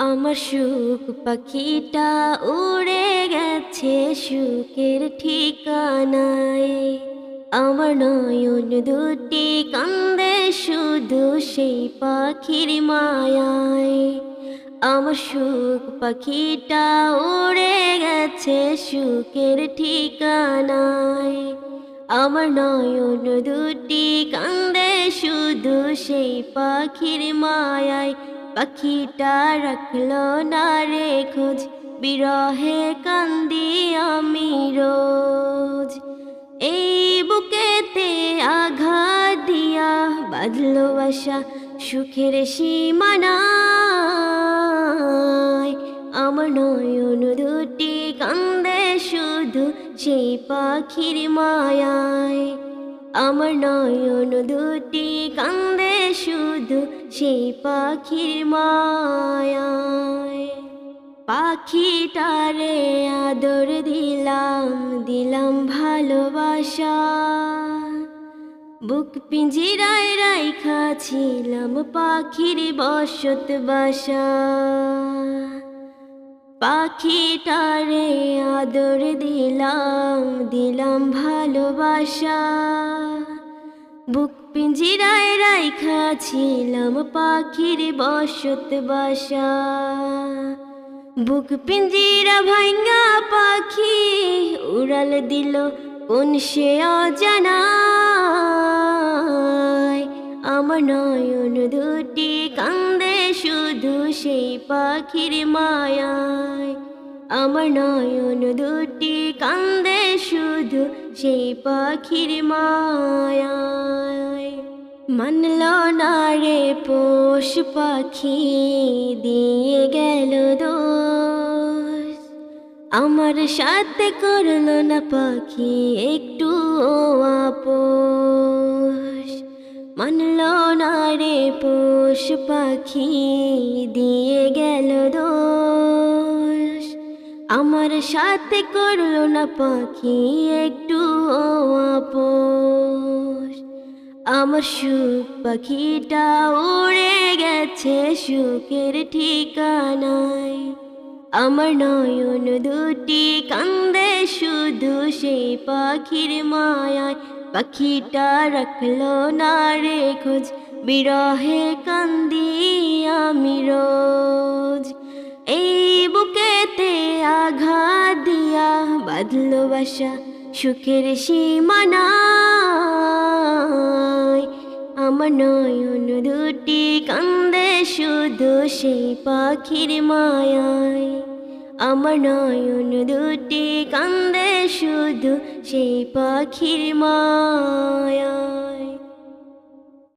আমার সুখ পাখিটা উড়ে গেছে, সুখের ঠিকানায়। আমার নয়ন দুটি কান্দে, শুধু সেই পাখির মায়ায়। আমার সুখ পাখিটা উড়ে গেছে, সুখের ঠিকানায়। আমার নয়ন দুটি কান্দে, শুধু সেই পাখির মায়ায়। পাখিটা রাখল না রে খোঁজ, বিরহে কান্দি আমি রোজ। এই বুকেতে আঘাত দিয়া বাঁধলো বাসা সুখের সীমানায়। আমার নয়ন দুটি কান্দে শুধু সেই পাখির মায়ায়। আমার নয়ন দুটি কান্দে শুধু সেই পাখির মায়ায়। পাখিটারে আদর দিলাম দিলাম ভালোবাসা। বুক পিঞ্জিরায় রাইখা ছিলাম পাখির বসত বাসা। পাখিটারে আদর দিলাম দিলাম ভালোবাসা। বুক পিঞ্জিরায় রাইখা ছিলাম পাখির বসত বাসা। বুক পিঞ্জিরা ভাঙ্গা পাখি উড়াল দিল কোন সে অজানায়। আমার নয়ন দুটি কান্দে শুধু সেই পাখির মায়ায়। আমার নয়ন দুটি কান্দে শুধু সেই পাখির মায়ায়। মানল না রে পোষ পাখি দিয়ে গেল দোষ। আমার সাথে করল না পাখি একটু আপোষ। মানল না রে পোষ পাখি দিয়ে গেল দোষ। আমার সাথে করল না পাখি একটু আপোষ। আমার সুখ পাখিটা উড়ে গেছে, সুখের ঠিকানায়। আমার নয়ন দুটি কান্দে, শুধু সেই পাখির মায়ায়। পাখিটা রাখল না রে খোঁজ, বিরহে কান্দি আমি রোজ। এই বুকেতে আঘাত দিয়া বাঁধলো বাসা, সুখের আমার নয়ন দুটি কান্দে শুধু সেই পাখির মায়ায়। আমার নয়ন দুটি কান্দে শুধু সেই পাখির মায়া